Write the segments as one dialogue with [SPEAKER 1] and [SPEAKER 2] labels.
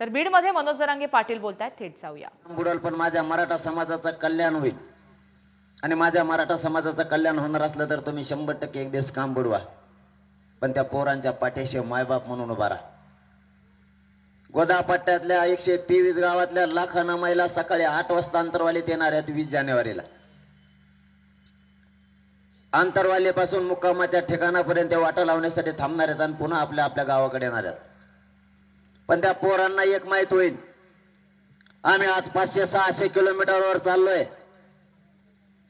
[SPEAKER 1] तर बीडमध्ये मनोज जरांगे पाटील बोलतायत थेट जाऊया.
[SPEAKER 2] बुडाल पण माझ्या मराठा समाजाचं कल्याण होईल. आणि माझ्या मराठा समाजाचं कल्याण होणार असलं तर तुम्ही शंभर टक्के एक दिवस काम बुडवा. पण त्या पोरांच्या पाठीशी मायबाप म्हणून उभा राहा. गोदा पट्ट्यातल्या एकशे तेवीस गावातल्या लाखांना महिला सकाळी आठ वाजता अंतरवालीत येणार आहेत वीस जानेवारीला. अंतरवालीपासून मुक्कामाच्या ठिकाणापर्यंत वाटा लावण्यासाठी थांबणार आहेत आणि पुन्हा आपल्या आपल्या गावाकडे येणार आहेत. पण त्या पोरांना एक माहीत होईल. आम्ही आज पाचशे सहाशे किलोमीटरवर चाललोय.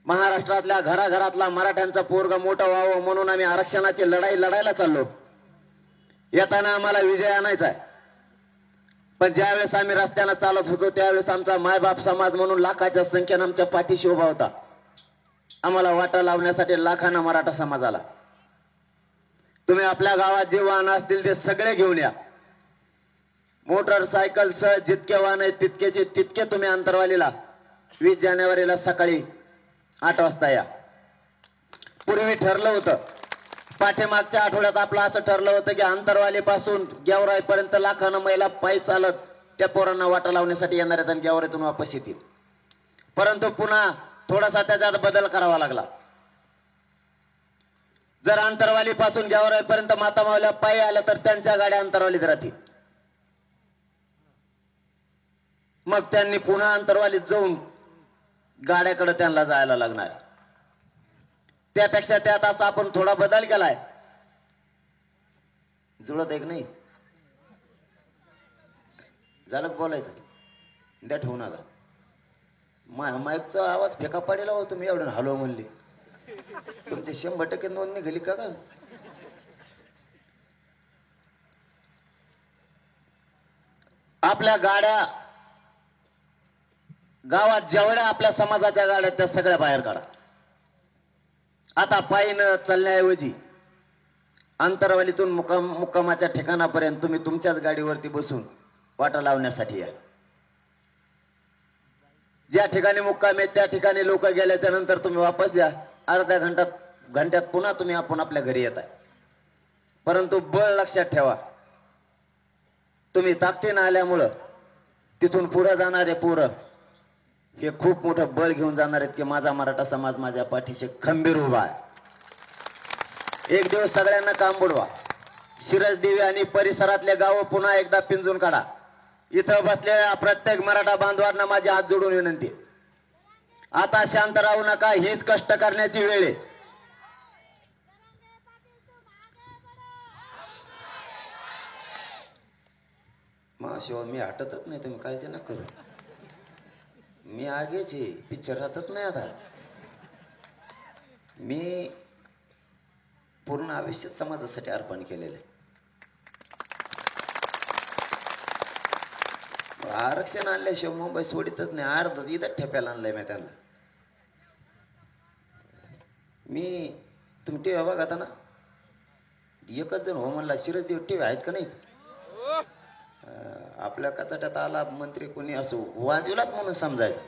[SPEAKER 2] महाराष्ट्रातल्या घराघरातला मराठ्यांचा पोरग मोठं व्हावं म्हणून आम्ही आरक्षणाची लढाई लढायला चाललो. येताना आम्हाला विजय आणायचा आहे. पण ज्यावेळेस आम्ही रस्त्यानं चालत होतो त्यावेळेस आमचा मायबाप समाज म्हणून लाखाच्या संख्येनं आमच्या पाठीशी उभा होता. आम्हाला वाटा लावण्यासाठी लाखांना मराठा समाज आला. तुम्ही आपल्या गावात जे वाहन असतील ते सगळे घेऊन या. मोटरसायकल सह जितके वाहन आहेत तितकेचे तितके तुम्ही अंतरवालीला. वीस जानेवारीला सकाळी आठ वाजता या. पूर्वी ठरलं होतं पाठीमागच्या आठवड्यात आपलं असं ठरलं होतं की अंतरवालीपासून गेवराईपर्यंत लाखानं महिला पायी चालत त्या पोरांना वाटा लावण्यासाठी येणार आहेत आणि गेवराईतून वापस येतील. परंतु पुन्हा थोडासा त्याच्यात बदल करावा लागला. जर अंतरवालीपासून गेवराईपर्यंत माता मावल्या पायी आल्या तर त्यांच्या गाड्या अंतरवालीत राहतील. मग त्यांनी पुन्हा अंतरवालीत जाऊन गाड्याकडे त्यांना जायला लागणार. त्यापेक्षा त्यात असा आपण थोडा बदल केलाय. जुळत एक नाही. झालं बोलायचं? द्या ठेवून आता. मा माईकचा आवाज फेका पाडीला हो तुम्ही एवढं हलो म्हणले. तुमचे शंभर टक्के नोंद निघाली का का आपल्या गाड्या गावात जेवढ्या आपल्या समाजाच्या गाड्या त्या सगळ्या बाहेर काढा. आता पायीनं चालण्याऐवजी अंतरवालीतून मुक्काम मुक्कामाच्या ठिकाणापर्यंत तुम्ही तुमच्याच गाडीवरती बसून वाटा लावण्यासाठी या. ज्या ठिकाणी मुक्काम आहे त्या ठिकाणी लोक गेल्याच्यानंतर तुम्ही वापस द्या अर्ध्या घंटात घंट्यात पुन्हा तुम्ही आपण आपल्या घरी येत आहे परंतु बळ लक्षात ठेवा. तुम्ही ताकदीनं आल्यामुळं तिथून पुढे जाणारे पोरं हे खूप मोठं बळ घेऊन जाणार आहेत की माझा मराठा समाज माझ्या पाठीशी खंबीर उभा आहे. एक दिवस सगळ्यांना काम बुडवा. शिरसदेवी आणि परिसरातले गाव पुन्हा एकदा पिंजून काढा. इथं बसलेल्या प्रत्येक मराठा बांधवांना माझी हात जोडून विनंती. आता शांत राहू नका हेच कष्ट करण्याची वेळ आहे. शिवाय मी हटतच नाही तुम्ही काळजी ना करू. मी आगेच आहे पिक्चर राहतच नाही आता. मी पूर्ण आयुष्य समाजासाठी अर्पण केलेलं आहे. आरक्षण आणल्याशिवाय मुंबई सोडितच नाही अर्ध इथं ठेप्याला आणलंय मी त्यांना. मी तुम्ही टीव्ही बघा आता ना? एकच जण हो म्हणला शिरसदेव टीव्ही आहेत का नाही आपल्या कचाट्यात आला मंत्री कोणी असो वाजविलाच म्हणून समजायचं.